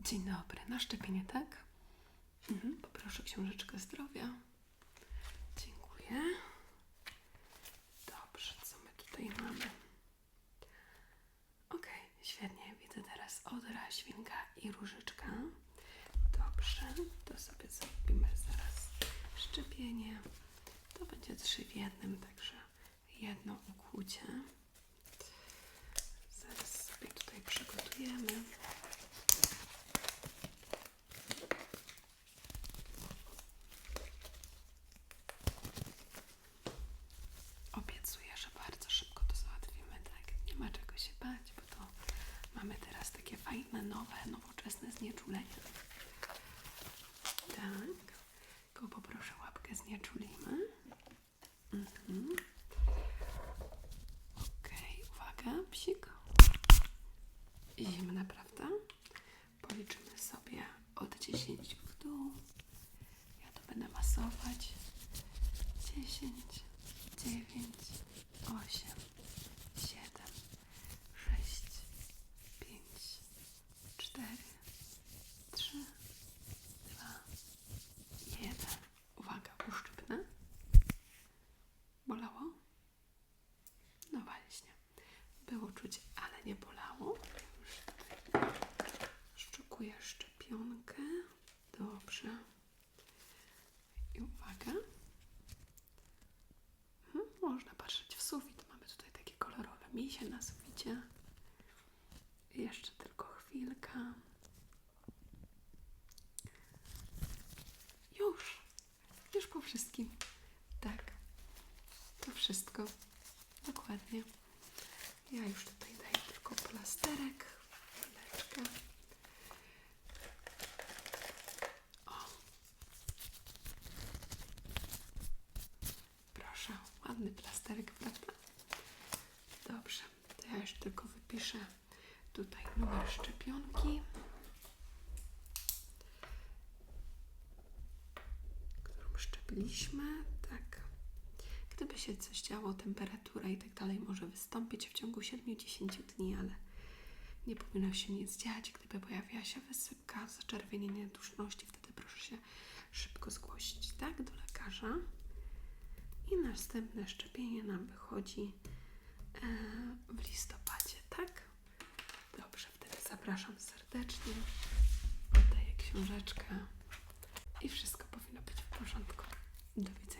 Dzień dobry, na szczepienie, tak? Mhm, poproszę książeczkę zdrowia. Dziękuję. Dobrze, co my tutaj mamy? Okej, świetnie. Widzę teraz odra, świnka i różyczka. Dobrze, to sobie zrobimy zaraz szczepienie. To będzie trzy w jednym, także jedno ukłucie. Zaraz sobie tutaj przygotujemy. Obiecuję, że bardzo szybko to załatwimy, tak? Nie ma czego się bać, bo to mamy teraz takie fajne, nowe, nowoczesne znieczulenia. Tak. Tylko poproszę łapkę znieczulimy. Mhm. Okej, uwaga, psik. Zimna, prawda? Policzymy sobie od 10 w dół. Ja to będę masować. 10, 9, 8, Ale nie bolało. Szczekuję szczepionkę. Dobrze. I uwaga. Mhm, Można patrzeć w sufit. Mamy tutaj takie kolorowe misie na suficie. Jeszcze tylko chwilka. Już. Już po wszystkim. Tak. To wszystko. Dokładnie. Ja już tutaj daję tylko plasterek. Chwileczkę. O. Proszę, ładny plasterek, prawda? Dobrze, to ja już tylko wypiszę tutaj numer szczepionki, którą szczepiliśmy. Tak. Gdyby się coś działo, temperatura i tak dalej może wystąpić w ciągu 7-10 dni, ale nie powinno się nic dziać. Gdyby pojawiła się wysypka, zaczerwienienie duszności, wtedy proszę się szybko zgłosić, tak, do lekarza. I następne szczepienie nam wychodzi e, w listopadzie, tak? Dobrze, wtedy zapraszam serdecznie. Oddaję książeczkę i wszystko powinno być w porządku. Do widzenia.